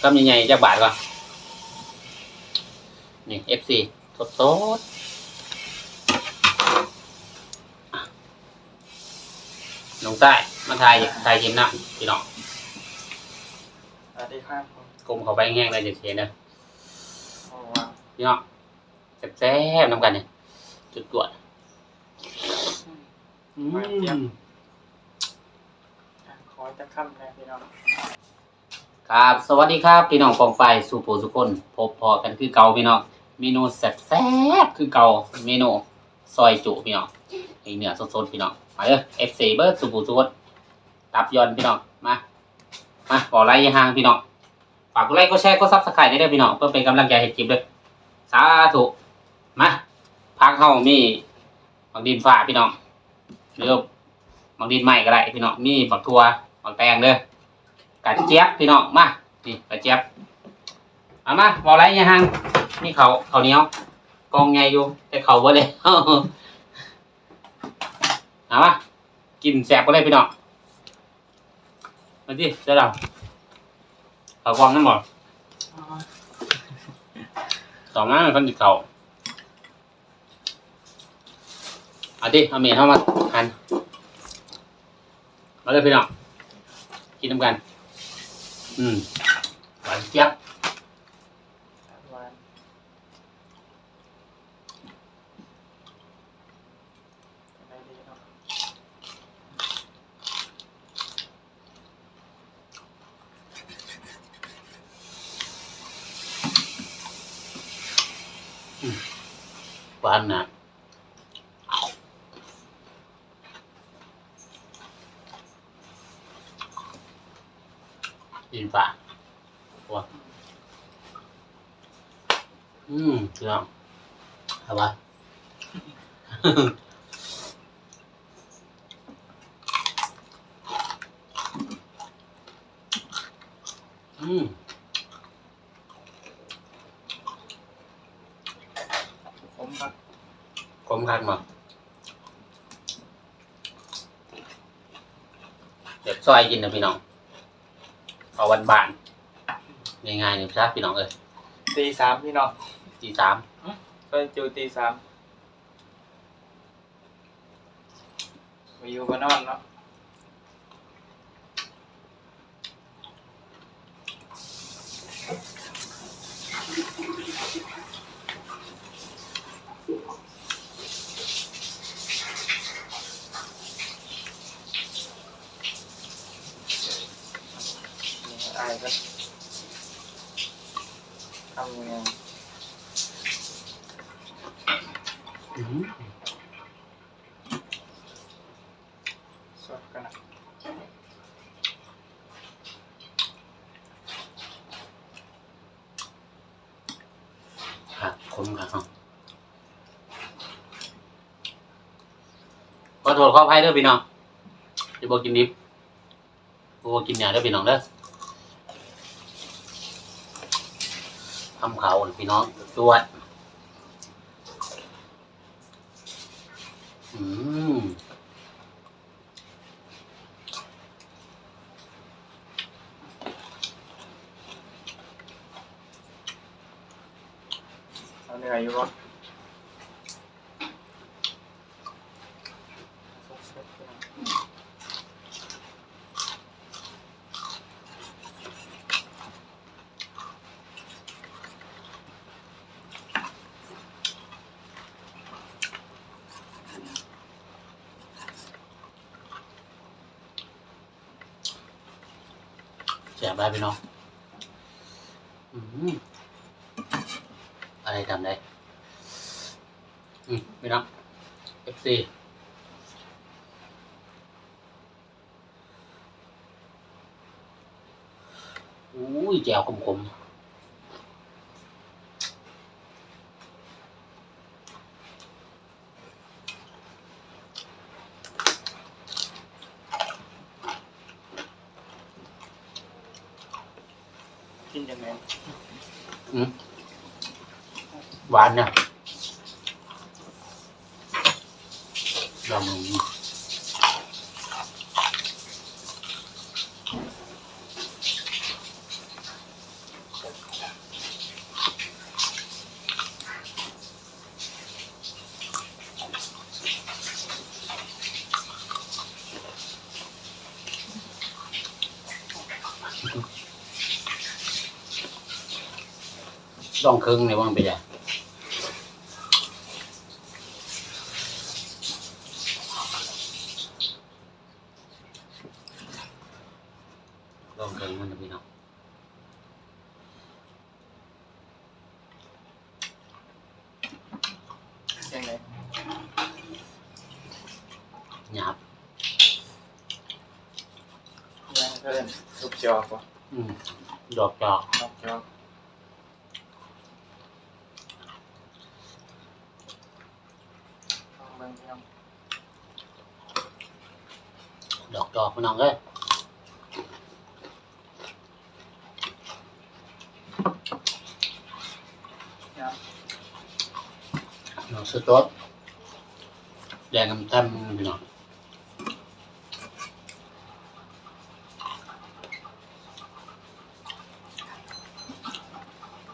คำใหญ่ๆจากบาทก่อนนี่ FC สดสดๆน้องใต้มาทายทายยิ้มหน้าพี่น้องสวัสดีครับผมกลมเข้าไปแห้งเลยจะเสียนะโอ้ว้าวพี่น้องแซ่บๆน้ำกันเนี่ยจุดตรวจอืมอะขอจะค่ำนะพี่น้อง ครับ สวัสดีครับพี่น้องกองไฟสู่ผู้สุกคนพบพอกันคือเก่าพี่น้องเมนูแซ่บๆคือเก่าเมนูซอยจุพี่น้องไอเนื้อสดๆพี่น้องมาเด้อ FC เบิร์ดสู่ผู้สุกคนรับยอนพี่น้องมามาขอไลค์ห่างพี่น้องฝากกดไลค์กดแชร์กดซับสไครต์ได้เด้อพี่น้องเพื่อเป็นกำลังใจให้คลิปด้วยสาธุมาพักเฮามีบักดินฟ้าพี่น้องหรือบักดินใหม่ก็ได้พี่น้องมีบักทัวบักแตงเด้อ กระเจี๊ยบพี่น้องมานี่กระเจี๊ยบเอามาบอไรยังหังนี่เขาเขาเหนียวกองไงอยู่แต่เขาบ่เลยเอามากินแสบก็เลยพี่น้องมาดิเจ้าดำเขากองนั่นหมดอ๋อสองน้ำคนติดเขาเอาดิเอาเมียเข้ามาหันมาเลยพี่น้องกินน้ำกัน อืมหวานเจี๊ยบ สามวันอะไรดีเนาะ หวานนะ กินปลาว้าอืมเจ้าเอาวะอืมผมครับคมคักมาเด็ดซอยกินนะพี่น้อง เอาวันบานง่ายๆนี่ครับพี่น้องเอ้ยตีสามพี่น้องตีสามก็จูตีสามไปอยู่บ้านนอนเนาะ นี่อายก็ทำยังไงอื้อหือสดกันนะครับคมคักเนาะขอโทษขออภัยเด้อพี่น้องจะบอกกินดิบบอกกินเนี่ยเด้อพี่น้องเด้อ ทำเขาพี่น้องตรวจอืมเอาเนื้ออยู่รถสดๆพี่น้อง แสบได้พี่น้องอืมอะไรทำได้อืมพี่น้อง FC อุ้ยแจวคม ชื่อยังไงอืมหวานนะลองดู ต้องครึ่งเนี่ยว่างไปจ้ะลองครึ่งมันนะพี่น้องยังไงหยาบยังเพิ่นลูกจอกวะอืมดอกจอกลูกจอกลอง เบิ่งพี่น้องดอกจอกพี่น้องเอ้ยนะน้องสต๊ดแดงกำตั้มพี่น้อง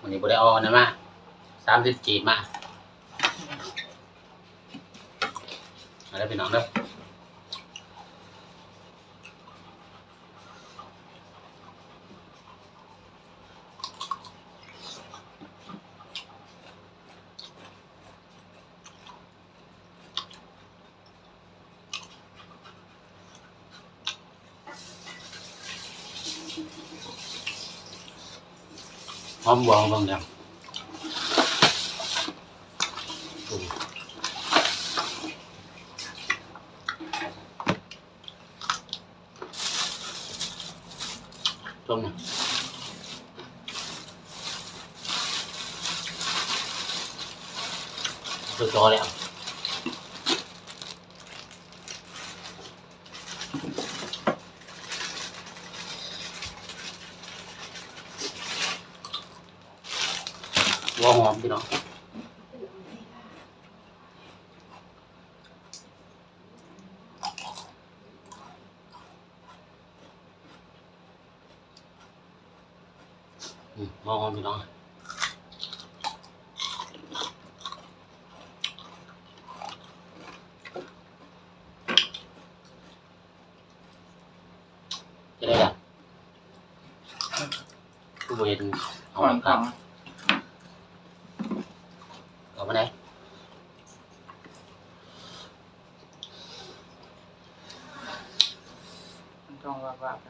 วันนี้บ่ได้เอาอันนั้นมาสามสิบจีบมา เอาละพี่น้องเด้อหอมบวงบางอย่างอืม ต้มนะตัวจอแล้วหัวหอมพี่น้อง มอมพี่น้องจะได้แบบผู้บริหารเอาก่อนครัทบเอามาไหนำมันต้องว่าว่าไป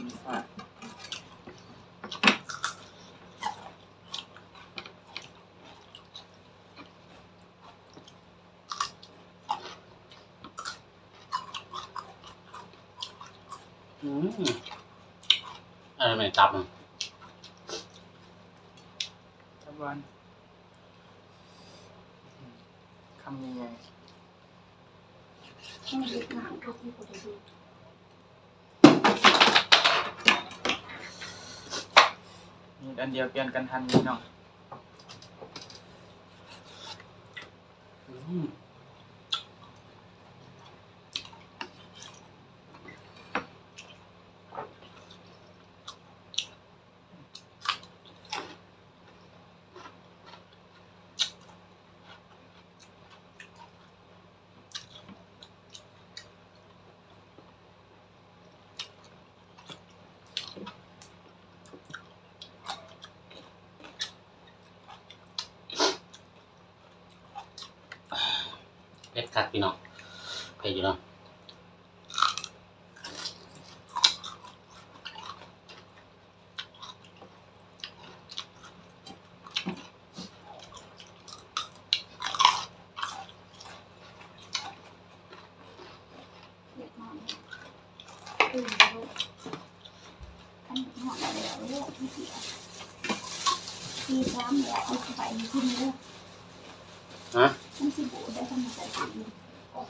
กินฝาดอืมอะไรไม่ตับอะตะวันคำยังไงต้องเด็กหนังทุกคนได้ดู มีอันเดียวเปลี่ยนกันทันพี่น้อง อืม คักพี่น้องเผ็ดอยู่เนาะเด็กนอนตื่นลูกขันนอนแล้วลูกที่เสียตีซ้ำแล้วเอาไปขึ้นเลยฮะมันสิบูไ Oh,